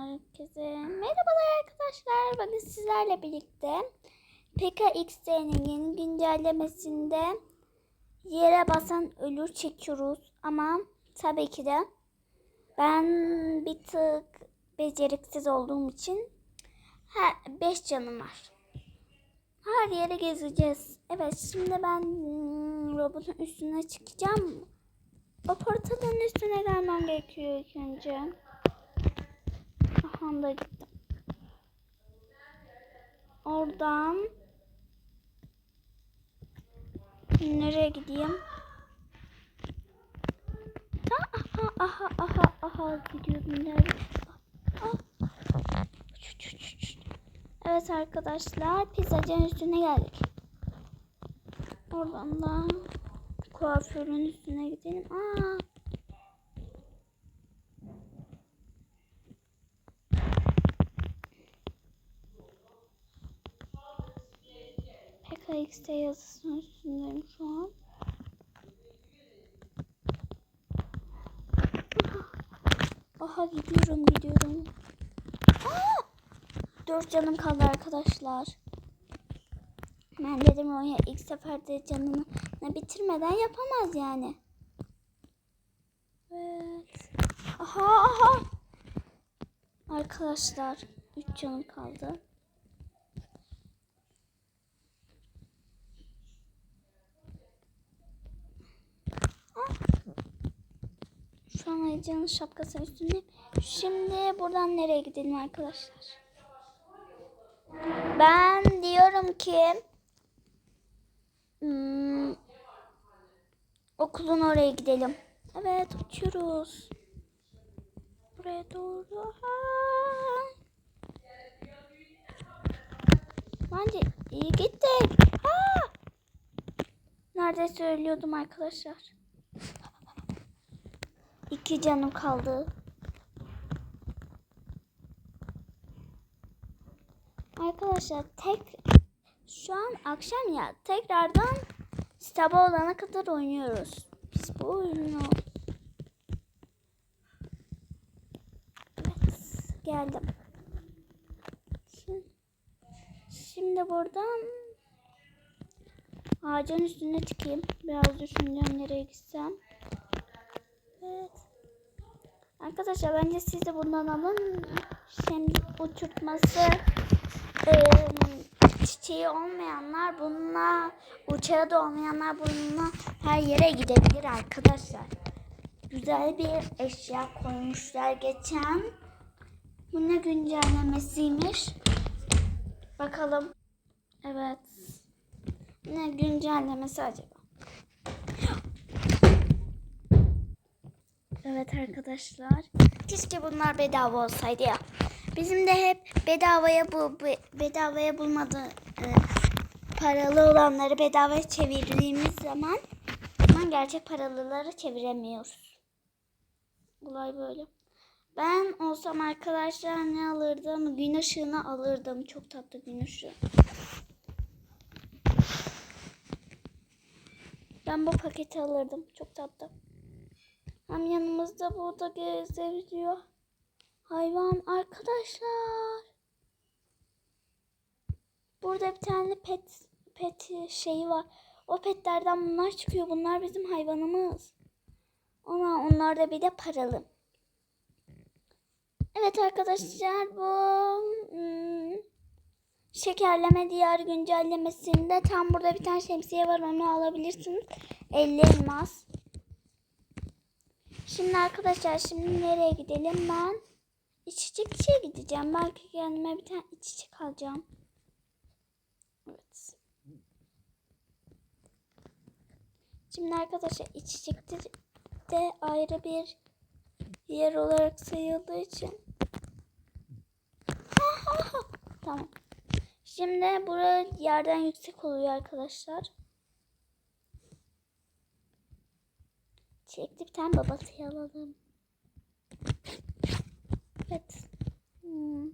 herkese. Merhabalar arkadaşlar. Bugün sizlerle birlikte PKXD'nin güncellemesinde yere basan ölür çekiyoruz. Ama tabii ki de ben bir tık beceriksiz olduğum için 5 canım var. Her yere gezeceğiz. Evet şimdi ben hmm, robotun üstüne çıkacağım. O portalın üstüne gelmem gerekiyor ilk önce. Aha da gittim. Oradan nereye gideyim? Ha, aha aha aha aha gidiyordum nereye? Ah. Evet arkadaşlar pizzacının üstüne geldik. Oradan da kuaförün üstüne gidelim. Aa. PKX'te yazısının üstündeyim şu an. Aha gidiyorum gidiyorum. Aa! Dört canım kaldı arkadaşlar. Ben dedim o ilk seferde canını bitirmeden yapamaz yani. Evet. Aha aha. Arkadaşlar 3 canım kaldı. Şu an Ayıcı'nın şapkası üstünde. Şimdi buradan nereye gidelim arkadaşlar? Ben diyorum ki hmm, okulun oraya gidelim. Evet uçuyoruz. Buraya doğru. Ha. Bence iyi gittik. Ha. Neredeyse ölüyordum arkadaşlar. İki canım kaldı. Arkadaşlar tek şu an akşam ya tekrardan sabah olana kadar oynuyoruz. Biz bu oyunu Evet geldim. Şimdi, şimdi buradan ağacın üstüne çıkayım. Biraz düşüneceğim nereye gitsem. Arkadaşlar bence siz de bundan alın. Şimdi uçurtması e, çiçeği olmayanlar bununla uçağı da olmayanlar bununla her yere gidebilir arkadaşlar. Güzel bir eşya koymuşlar geçen. Bu ne güncellemesiymiş? Bakalım. Evet. Ne güncellemesi acaba? Evet arkadaşlar. Keşke bunlar bedava olsaydı ya. Bizim de hep bedavaya bu be- bedavaya bulmadı e, paralı olanları bedavaya çevirdiğimiz zaman zaman gerçek paralıları çeviremiyoruz. Olay böyle. Ben olsam arkadaşlar ne alırdım? Gün ışığını alırdım. Çok tatlı gün ışığı. Ben bu paketi alırdım. Çok tatlı. Hem yanımızda burada gezebiliyor. Hayvan arkadaşlar. Burada bir tane pet pet şeyi var. O petlerden bunlar çıkıyor. Bunlar bizim hayvanımız. Ona onlar da bir de paralı. Evet arkadaşlar bu hmm, şekerleme diğer güncellemesinde tam burada bir tane şemsiye var onu alabilirsiniz. 50 elmas. Şimdi arkadaşlar şimdi nereye gidelim ben? İçecekçiye gideceğim. Belki kendime bir tane içecek alacağım. Evet. Şimdi arkadaşlar içecekte de ayrı bir yer olarak sayıldığı için. tamam. Şimdi burası yerden yüksek oluyor arkadaşlar. Çekti bir tane alalım. Evet. Hmm.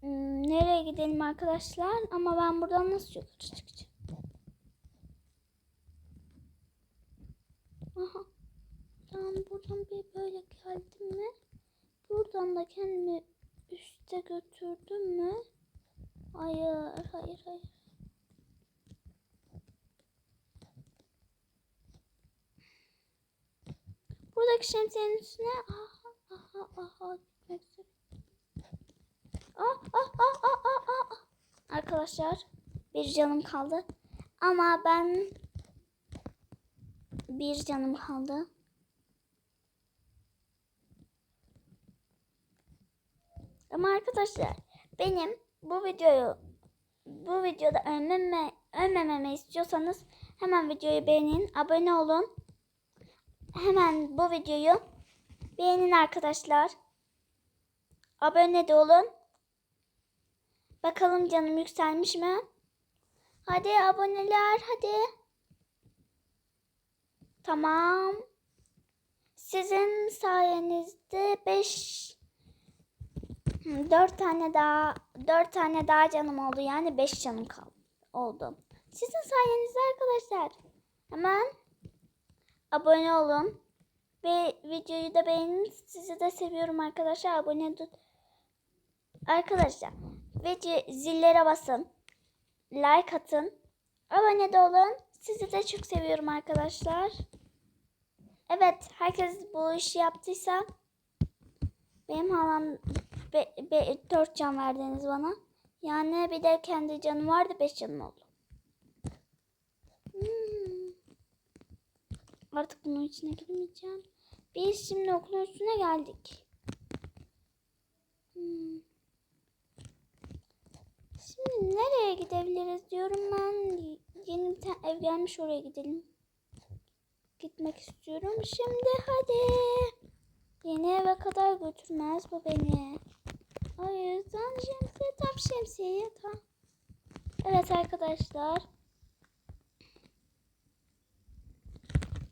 Hmm, nereye gidelim arkadaşlar? Ama ben buradan nasıl yukarı çıkacağım? Aha. Buradan buradan bir böyle geldim mi? Buradan da kendimi üste götürdüm mü? Hayır, hayır, hayır. Buradaki şemsiyenin üstüne aha aha aha gitmek üzere. Ah, ah, ah, ah, ah, ah. Arkadaşlar bir canım kaldı. Ama ben bir canım kaldı. Ama arkadaşlar benim bu videoyu bu videoda ölmeme, ölmememi istiyorsanız hemen videoyu beğenin, abone olun. Hemen bu videoyu beğenin arkadaşlar. Abone de olun. Bakalım canım yükselmiş mi? Hadi aboneler hadi. Tamam. Sizin sayenizde 5 4 tane daha 4 tane daha canım oldu. Yani 5 canım kaldı. Oldu. Sizin sayenizde arkadaşlar. Hemen abone olun. Ve videoyu da beğenin. Sizi de seviyorum arkadaşlar. Abone tut. Arkadaşlar video zillere basın. Like atın. Abone de olun. Sizi de çok seviyorum arkadaşlar. Evet herkes bu işi yaptıysa benim halam 4 can verdiniz bana. Yani bir de kendi canım vardı 5 canım oldu. Hmm. Artık bunun içine girmeyeceğim. Biz şimdi okulun üstüne geldik. Hmm. Şimdi nereye gidebiliriz diyorum ben. Yeni bir tane ev gelmiş oraya gidelim. Gitmek istiyorum. Şimdi hadi. Yeni eve kadar götürmez bu beni. O yüzden şemsiye tam şemsiye tam. Evet arkadaşlar.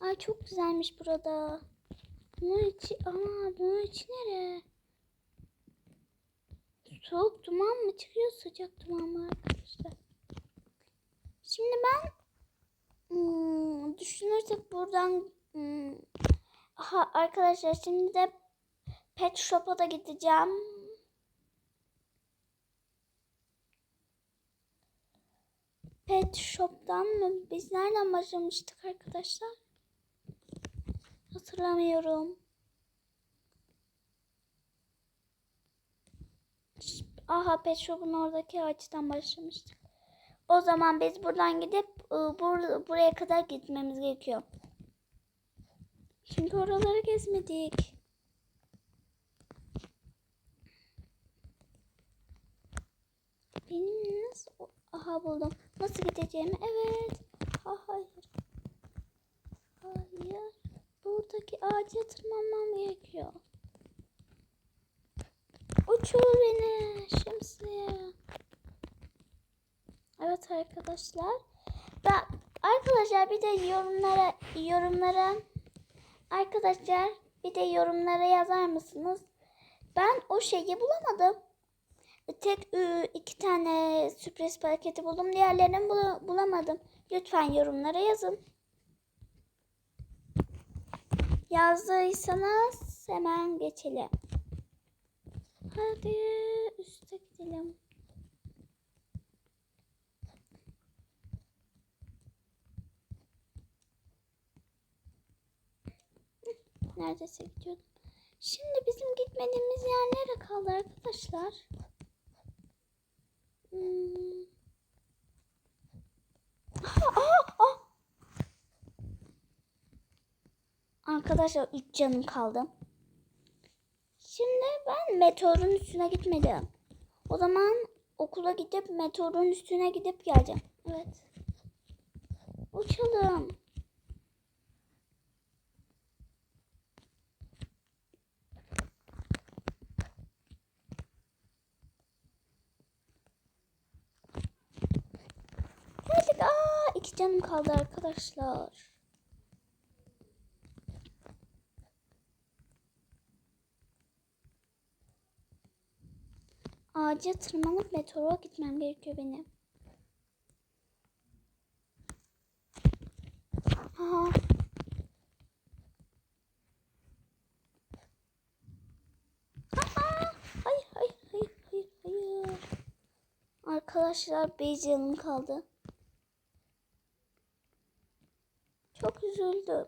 Ay çok güzelmiş burada. Bunun içi, aa bunun içi nere? Soğuk duman mı çıkıyor sıcak duman mı arkadaşlar? Şimdi ben hmm, düşünürsek buradan hmm, aha, arkadaşlar şimdi de pet shop'a da gideceğim. Pet shop'tan mı? Biz nereden başlamıştık arkadaşlar? Hatırlamıyorum. Aha Pet Shop'un oradaki ağaçtan başlamıştık. O zaman biz buradan gidip ıı, bur buraya kadar gitmemiz gerekiyor. Çünkü oraları gezmedik. Benim nasıl... Aha buldum. Nasıl gideceğimi? Evet. Ha, hayır. Hayır. Buradaki ağaca tırmanmam gerekiyor. Uçur beni şemsiye. Evet arkadaşlar. Ben arkadaşlar bir de yorumlara yorumlara arkadaşlar bir de yorumlara yazar mısınız? Ben o şeyi bulamadım. Tek iki tane sürpriz paketi buldum. Diğerlerini bul bulamadım. Lütfen yorumlara yazın. Yazdıysanız hemen geçelim. Hadi üste gidelim. Neredeyse gidiyordum. Şimdi bizim gitmediğimiz yer nere kaldı arkadaşlar? Hmm. Aha, aha, aha. Arkadaşlar 3 canım kaldı. Şimdi ben meteorun üstüne gitmedim. O zaman okula gidip meteorun üstüne gidip geleceğim. Evet. Uçalım. Geldik. Aa, iki canım kaldı arkadaşlar. Ağaca tırmanıp meteora gitmem gerekiyor benim. Aha. Aha. Hayır, hayır, hayır, hayır, hayır. Arkadaşlar beyz yanım kaldı. Çok üzüldüm.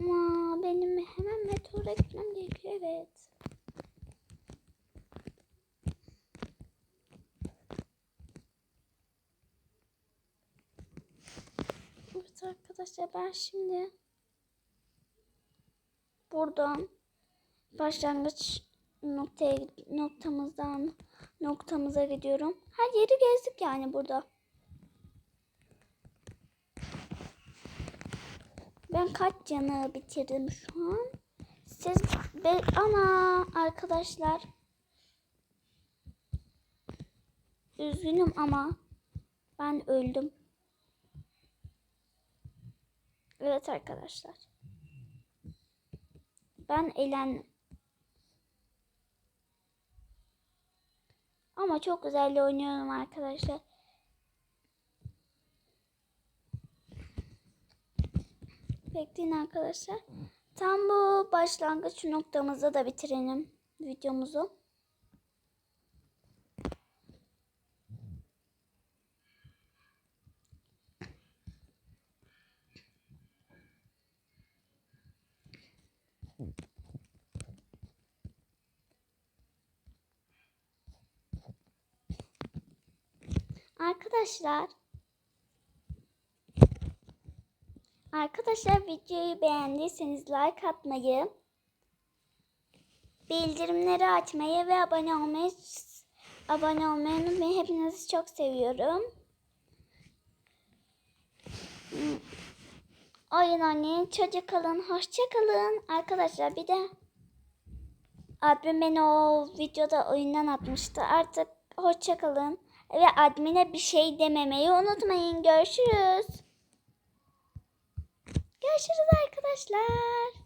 Ama benim hemen meteora gitmem gerekiyor evet. Arkadaşlar ben şimdi buradan başlangıç noktaya noktamızdan noktamıza gidiyorum. Her yeri gezdik yani burada. Ben kaç canı bitirdim şu an? Siz be ana arkadaşlar. Üzgünüm ama ben öldüm. Evet arkadaşlar. Ben eğlendim. Ama çok güzel oynuyorum arkadaşlar. Bekleyin arkadaşlar. Tam bu başlangıç noktamızda da bitirelim videomuzu. Arkadaşlar Arkadaşlar videoyu beğendiyseniz like atmayı, bildirimleri açmayı ve abone olmayı abone olmayı unutmayın. Hepinizi çok seviyorum. Oyun oynayın, çocuk kalın, hoşça kalın. Arkadaşlar bir de admin beni o videoda oyundan atmıştı. Artık hoşça kalın ve admine bir şey dememeyi unutmayın. Görüşürüz. Görüşürüz arkadaşlar.